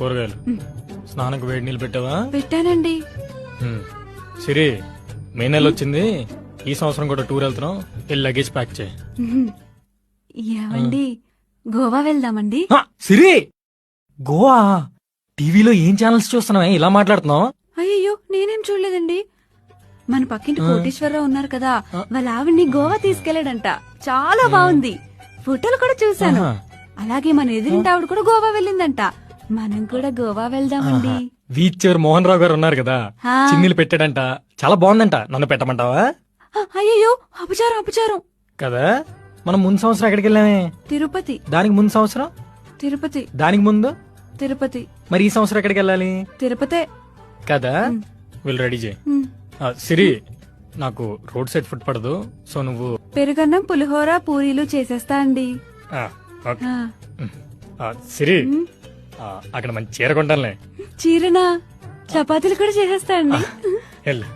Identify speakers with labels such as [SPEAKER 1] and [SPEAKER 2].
[SPEAKER 1] కూరగాయలు. స్నానకు వేడి నీళ్ళు పెట్టావా?
[SPEAKER 2] పెట్టానండి.
[SPEAKER 1] ఉమ్. సిరి మే నెల వచ్చింది. ఈ సంవత్సరం కూడా టూర్ వెళ్తున్నాం. వెళ్ళి లగేజ్ ప్యాక్ చేయి.
[SPEAKER 2] ఉహుం. ఏమండి? గోవా వెళ్దామండి?
[SPEAKER 1] సిరి! గోవా? టీవీలో ఏం ఛానల్స్ చూస్తున్నావే? ఇలా మాట్లాడుతున్నావు?
[SPEAKER 2] అయ్యో నేనేం చూడలేదండి. మన పక్కింటి కోటేశ్వరరావు ఉన్నారు కదా. వాళ్ళ ఆవిడ్ని గోవా తీసుకెళ్ళాడంట చాలా బాగుంది. ఫోటోలు కూడా చూశాను. అలాగే మన ఎదురింటి ఆవిడ కూడా గోవా వెళ్ళిందంట. మనం కూడా గోవా వెళ్దామండి.
[SPEAKER 1] వీచర్ మోహన్ రావు గారు ఉన్నారు కదా.
[SPEAKER 2] ఆ.
[SPEAKER 1] చిన్నీళ్ళు పెట్టాడంట. చాలా బాగుందంట. నన్ను పెట్టమంటావా?
[SPEAKER 2] ఆ, అయ్యయ్యో అపచారం అపచారం.
[SPEAKER 1] కదా? మనం ముందు సంవత్సరం ఎక్కడికి వెళ్ళామే?
[SPEAKER 2] తిరుపతి.
[SPEAKER 1] దానికి ముందు సంవత్సరం?
[SPEAKER 2] తిరుపతి.
[SPEAKER 1] దానికి ముందు?
[SPEAKER 2] తిరుపతి.
[SPEAKER 1] మరి ఈ సంవత్సరం ఎక్కడికి వెళ్ళాలి?
[SPEAKER 2] తిరుపతే.
[SPEAKER 1] కదా? వీళ్ళు రెడీ చేయి
[SPEAKER 2] ఉమ్.
[SPEAKER 1] ఆ, సిరి నాకు రోడ్ సైడ్ ఫుడ్ పడదు. సో నువ్వు
[SPEAKER 2] పెరుగన్నం పులిహోర పూరీలు చేసేస్తా అండి.
[SPEAKER 1] ఆ, ఓకే.
[SPEAKER 2] ఆ,
[SPEAKER 1] ఆ, సిరి. అక్కడ మంచి చీర కొంటానులే.
[SPEAKER 2] చీరనా? చపాతీలు కూడా చేసేస్తా అండి
[SPEAKER 1] వెళ్ళు.